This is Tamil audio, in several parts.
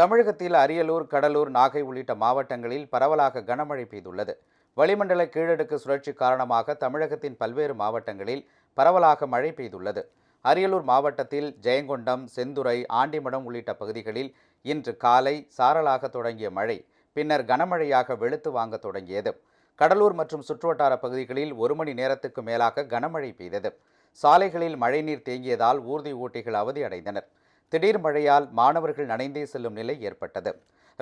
தமிழகத்தில் அரியலூர் கடலூர் நாகை உள்ளிட்ட மாவட்டங்களில் பரவலாக கனமழை பெய்துள்ளது. வளிமண்டல கீழடுக்கு சுழற்சி காரணமாக தமிழகத்தின் பல்வேறு மாவட்டங்களில் பரவலாக மழை பெய்துள்ளது. அரியலூர் மாவட்டத்தில் ஜெயங்கொண்டம் செந்துறை ஆண்டிமடம் உள்ளிட்ட பகுதிகளில் இன்று காலை சாரலாக தொடங்கிய மழை பின்னர் கனமழையாக வெளுத்து வாங்க தொடங்கியது. கடலூர் மற்றும் சுற்றுவட்டார பகுதிகளில் ஒரு மணி நேரத்துக்கு மேலாக கனமழை பெய்தது. சாலைகளில் மழைநீர் தேங்கியதால் ஊர்தி ஓட்டிகள் அவதியடைந்தனர் திடீர் மழையால் மாணவர்கள் நனைந்தே செல்லும் நிலை ஏற்பட்டது.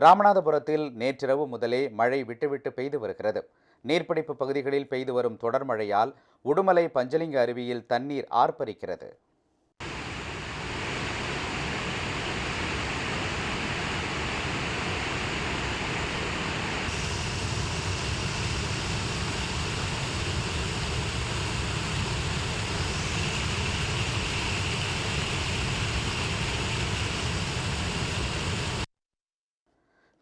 ராமநாதபுரத்தில் நேற்றிரவு முதலே மழை விட்டுவிட்டு பெய்து வருகிறது. நீர்ப்பிடிப்பு பகுதிகளில் பெய்து வரும் தொடர் மழையால் உடுமலை பஞ்சலிங்க அருவியில் தண்ணீர் ஆர்ப்பரிக்கிறது.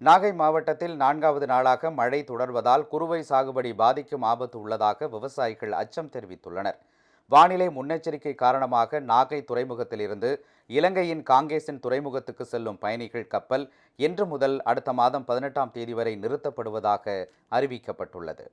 நாகை மாவட்டத்தில் நான்காவது நாளாக மழை தொடர்வதால் குறுவை சாகுபடி பாதிக்கும் ஆபத்து உள்ளதாக விவசாயிகள் அச்சம் தெரிவித்துள்ளனர். வானிலை முன்னெச்சரிக்கை காரணமாக நாகை துறைமுகத்திலிருந்து இலங்கையின் காங்கேசன் துறைமுகத்துக்கு செல்லும் பயணிகள் கப்பல் இன்று முதல் அடுத்த மாதம் பதினெட்டாம் தேதி வரை நிறுத்தப்படுவதாக அறிவிக்கப்பட்டுள்ளது.